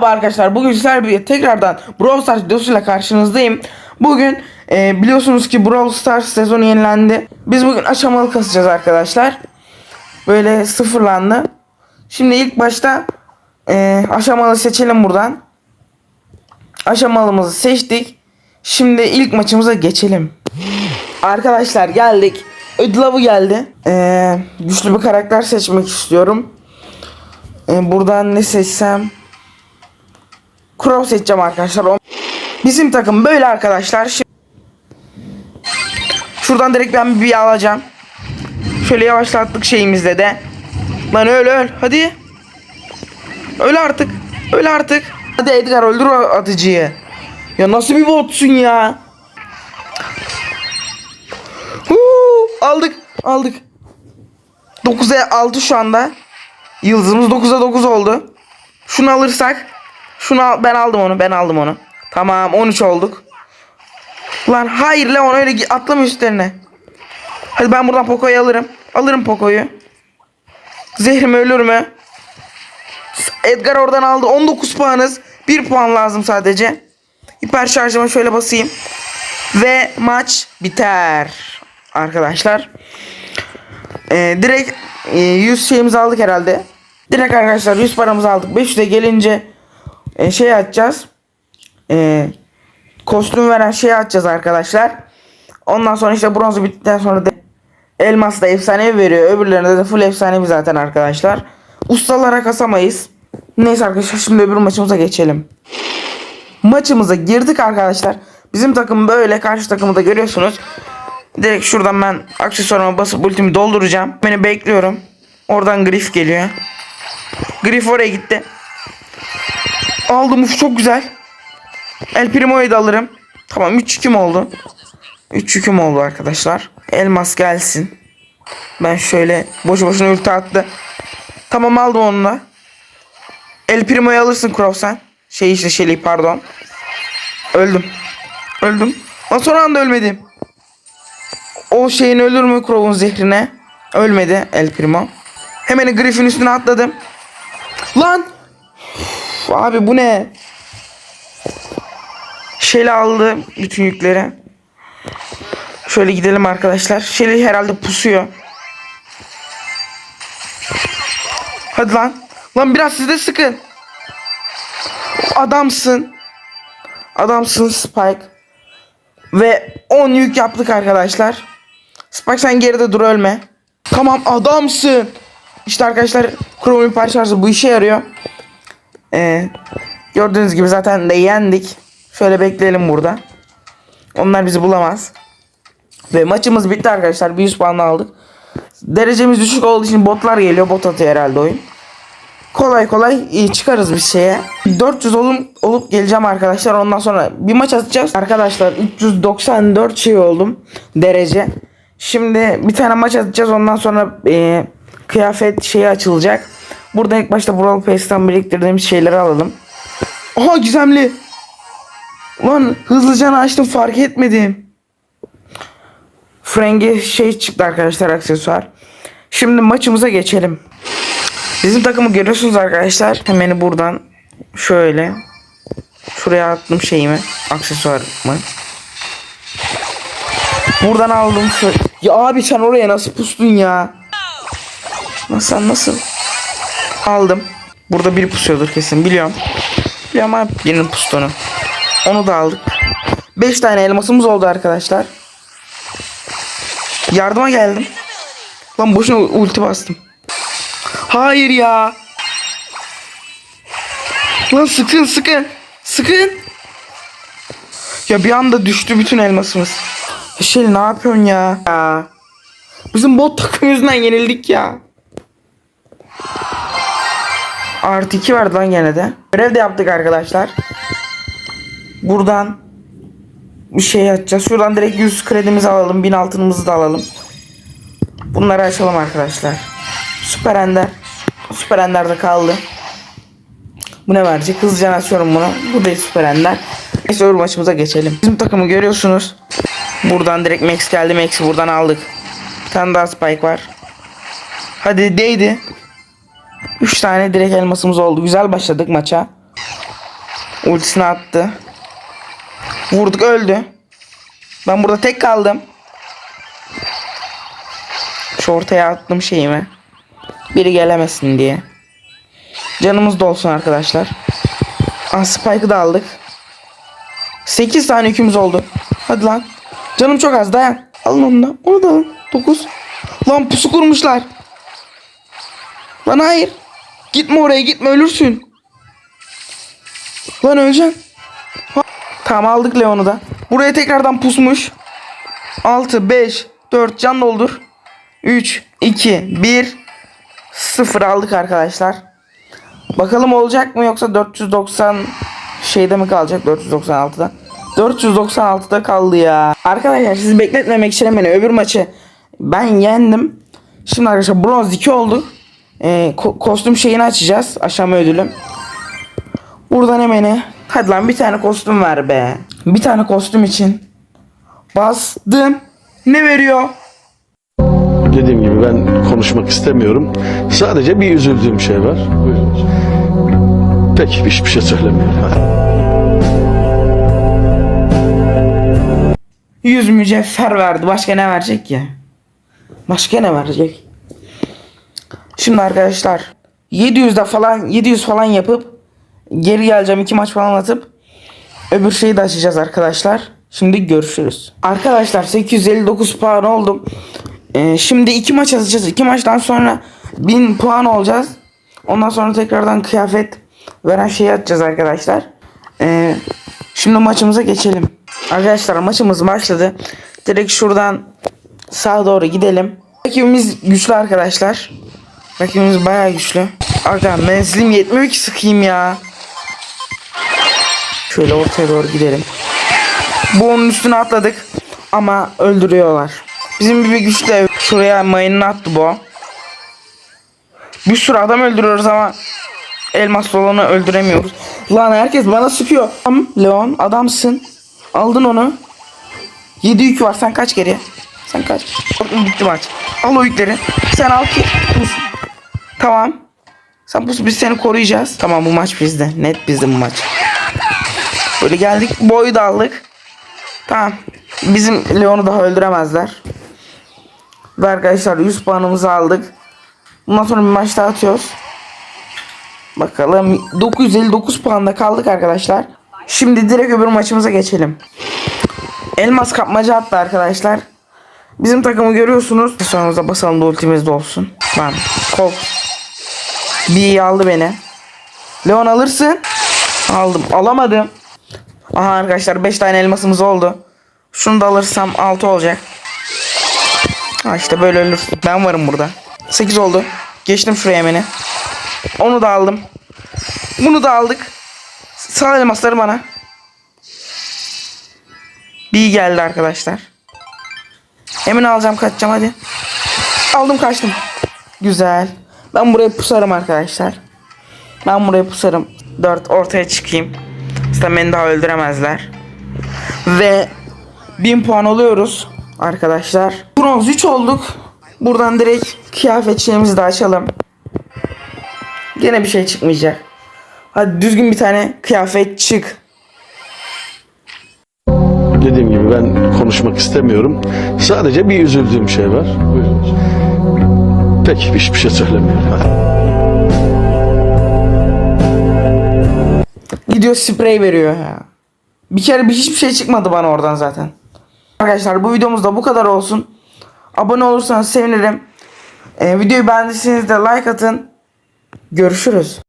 Merhaba arkadaşlar. Bugün sizlerle birlikte tekrardan Brawl Stars videosuyla karşınızdayım. Bugün e, biliyorsunuz ki Brawl Stars sezonu yenilendi. Biz bugün aşamalı kasacağız arkadaşlar. Böyle sıfırlandı. Şimdi ilk başta e, aşamalı seçelim buradan. Aşamalımızı seçtik. Şimdi ilk maçımıza geçelim. Arkadaşlar geldik. Ödül avı geldi. E, güçlü bir karakter seçmek istiyorum. E, buradan ne seçsem? Crow seçeceğim arkadaşlar. Bizim takım böyle arkadaşlar. Şuradan direkt ben bir alacağım. Şöyle yavaşlattık şeyimizde de. Lan öl öl hadi. Öl artık. Öl artık. Hadi Edgar öldür atıcıyı. Ya nasıl bir botsun ya? Huu, aldık aldık. 9'a 6 şu anda. Yıldızımız 9'a 9 oldu. Şunu alırsak. Şunu al, ben aldım onu ben aldım onu. Tamam 13 olduk. Lan hayır Leon öyle gi- atlama üstlerine. Hadi ben buradan Poco'yu alırım. Alırım Poco'yu. Zehrim ölür mü? Edgar oradan aldı. 19 puanız. 1 puan lazım sadece. Hiper şarjıma şöyle basayım. Ve maç biter. Arkadaşlar. Ee, direkt e, 100 şeyimizi aldık herhalde. Direkt arkadaşlar 100 paramızı aldık. 500'e gelince e, şey açacağız. E, kostüm veren şeyi açacağız arkadaşlar. Ondan sonra işte bronzu bittikten sonra da elmas da efsanevi veriyor. Öbürlerinde de full efsanevi zaten arkadaşlar. Ustalara kasamayız. Neyse arkadaşlar şimdi öbür maçımıza geçelim. Maçımıza girdik arkadaşlar. Bizim takım böyle karşı takımı da görüyorsunuz. Direkt şuradan ben aksesuarıma basıp ultimi dolduracağım. Beni bekliyorum. Oradan Griff geliyor. Griff oraya gitti. Aldım uf çok güzel. El Primo'yu da alırım. Tamam 3 yüküm oldu. 3 yüküm oldu arkadaşlar. Elmas gelsin. Ben şöyle boşu boşuna ulti attı. Tamam aldım onu da. El Primo'yu alırsın Crow sen. Şey işte Shelly pardon. Öldüm. Öldüm. Ama son anda ölmedim. O şeyin ölür mü Crow'un zehrine? Ölmedi El Primo. Hemen Griffin üstüne atladım. Lan! Abi bu ne? Shelly aldı bütün yükleri. Şöyle gidelim arkadaşlar. Shelly herhalde pusuyor. Hadi lan. Lan biraz siz de sıkın. Adamsın. Adamsın Spike. Ve 10 yük yaptık arkadaşlar. Spike sen geride dur ölme. Tamam adamsın. İşte arkadaşlar Chrome'un parçası bu işe yarıyor. Ee, gördüğünüz gibi zaten de yendik. Şöyle bekleyelim burada. Onlar bizi bulamaz. Ve maçımız bitti arkadaşlar. Bir 100 puan aldık. Derecemiz düşük olduğu için botlar geliyor. Bot atıyor herhalde oyun. Kolay kolay çıkarız bir şeye. 400 olup, olup geleceğim arkadaşlar. Ondan sonra bir maç atacağız. Arkadaşlar 394 şey oldum. Derece. Şimdi bir tane maç atacağız. Ondan sonra e, kıyafet şeyi açılacak. Burada ilk başta Brawl Pass'tan biriktirdiğimiz şeyleri alalım. Aha gizemli. Lan hızlıca açtım fark etmedim. Frenge şey çıktı arkadaşlar aksesuar. Şimdi maçımıza geçelim. Bizim takımı görüyorsunuz arkadaşlar. Hemen buradan şöyle şuraya attım şeyimi, aksesuarımı. Buradan aldım. Ya abi sen oraya nasıl pustun ya? Nasıl nasıl? Aldım. Burada biri pusuyordur kesin biliyorum. Biliyorum ama birinin pustunu. Onu da aldık. 5 tane elmasımız oldu arkadaşlar. Yardıma geldim. Lan boşuna ulti bastım. Hayır ya. Lan sıkın sıkın. Sıkın. Ya bir anda düştü bütün elmasımız. Şey ne yapıyorsun ya? ya. Bizim bot takım yüzünden yenildik ya. Artı 2 verdi lan gene de. Görev de yaptık arkadaşlar. Buradan bir şey açacağız. Şuradan direkt 100 kredimizi alalım. 1000 altınımızı da alalım. Bunları açalım arkadaşlar. Süper Ender. Süper Ender'de kaldı. Bu ne verecek? Hızlıca açıyorum bunu. Bu da Süper Ender. Neyse öbür maçımıza geçelim. Bizim takımı görüyorsunuz. Buradan direkt Max geldi. Max'i buradan aldık. Bir tane daha Spike var. Hadi değdi. 3 tane direkt elmasımız oldu. Güzel başladık maça. Ultisini attı. Vurduk öldü. Ben burada tek kaldım. Şu ortaya attım şeyimi. Biri gelemesin diye. Canımız dolsun arkadaşlar. Ah Spike'ı da aldık. 8 tane yükümüz oldu. Hadi lan. Canım çok az dayan. Alın onu da. Onu da alın. 9. Lan pusu kurmuşlar. Lan hayır. Gitme oraya gitme ölürsün. Lan öleceksin. Ha- Tamam aldık Leon'u da. Buraya tekrardan pusmuş. 6, 5, 4 can doldur. 3, 2, 1, 0 aldık arkadaşlar. Bakalım olacak mı yoksa 490 şeyde mi kalacak 496'da? 496'da kaldı ya. Arkadaşlar sizi bekletmemek için hemen öbür maçı ben yendim. Şimdi arkadaşlar bronz 2 oldu. Ee, ko- kostüm şeyini açacağız. Aşama ödülüm. Buradan hemen hadi lan bir tane kostüm ver be. Bir tane kostüm için bastım. Ne veriyor? Dediğim gibi ben konuşmak istemiyorum. Sadece bir üzüldüğüm şey var. Peki hiçbir şey söylemiyorum. Hadi. 100 mücevher verdi. Başka ne verecek ki? Başka ne verecek? Şimdi arkadaşlar 700'de falan 700 falan yapıp geri geleceğim iki maç falan atıp öbür şeyi de açacağız arkadaşlar. Şimdi görüşürüz. Arkadaşlar 859 puan oldum. Ee, şimdi iki maç atacağız. İki maçtan sonra 1000 puan olacağız. Ondan sonra tekrardan kıyafet veren şeyi atacağız arkadaşlar. Ee, şimdi maçımıza geçelim. Arkadaşlar maçımız başladı. Direkt şuradan sağa doğru gidelim. Rakibimiz güçlü arkadaşlar. Rakibimiz bayağı güçlü. Aga menzilim yetmiyor ki sıkayım ya. Şöyle ortaya doğru gidelim. Bu onun üstüne atladık. Ama öldürüyorlar. Bizim bir güçlü şuraya mayınını attı bu. Bir sürü adam öldürüyoruz ama elmas olanı öldüremiyoruz. Lan herkes bana sıkıyor. Tamam Leon adamsın. Aldın onu. 7 yük var sen kaç geriye. Sen kaç. Bitti maç. Al o yükleri. Sen al ki. Tamam. Sen pus biz seni koruyacağız. Tamam bu maç bizde. Net bizde bu maç. Böyle geldik. Boyu da aldık. Tamam. Bizim Leon'u daha öldüremezler. Ve arkadaşlar 100 puanımızı aldık. Bundan sonra bir maç daha atıyoruz. Bakalım 959 puanda kaldık arkadaşlar. Şimdi direkt öbür maçımıza geçelim. Elmas kapmaca attı arkadaşlar. Bizim takımı görüyorsunuz. Sonumuzda basalım da ultimiz de olsun. Lan Colt. Bir aldı beni. Leon alırsın. Aldım. Alamadım. Aha arkadaşlar 5 tane elmasımız oldu. Şunu da alırsam 6 olacak. Ha işte böyle ölürsün. Ben varım burada. 8 oldu. Geçtim şuraya hemen. Onu da aldım. Bunu da aldık. Sağ elmasları bana. Bir geldi arkadaşlar. Hemen alacağım kaçacağım hadi. Aldım kaçtım. Güzel. Ben buraya pusarım arkadaşlar. Ben buraya pusarım. 4 ortaya çıkayım. Zaten beni daha öldüremezler. Ve 1000 puan oluyoruz arkadaşlar. Bronz 3 olduk. Buradan direkt kıyafet şeyimizi de açalım. Gene bir şey çıkmayacak. Hadi düzgün bir tane kıyafet çık. Dediğim gibi ben konuşmak istemiyorum. Sadece bir üzüldüğüm şey var. Peki hiçbir şey söylemiyorum. Hadi. Gidiyor sprey veriyor ya. Bir kere bir hiçbir şey çıkmadı bana oradan zaten. Arkadaşlar bu videomuz da bu kadar olsun. Abone olursanız sevinirim. Ee, videoyu beğendiyseniz de like atın. Görüşürüz.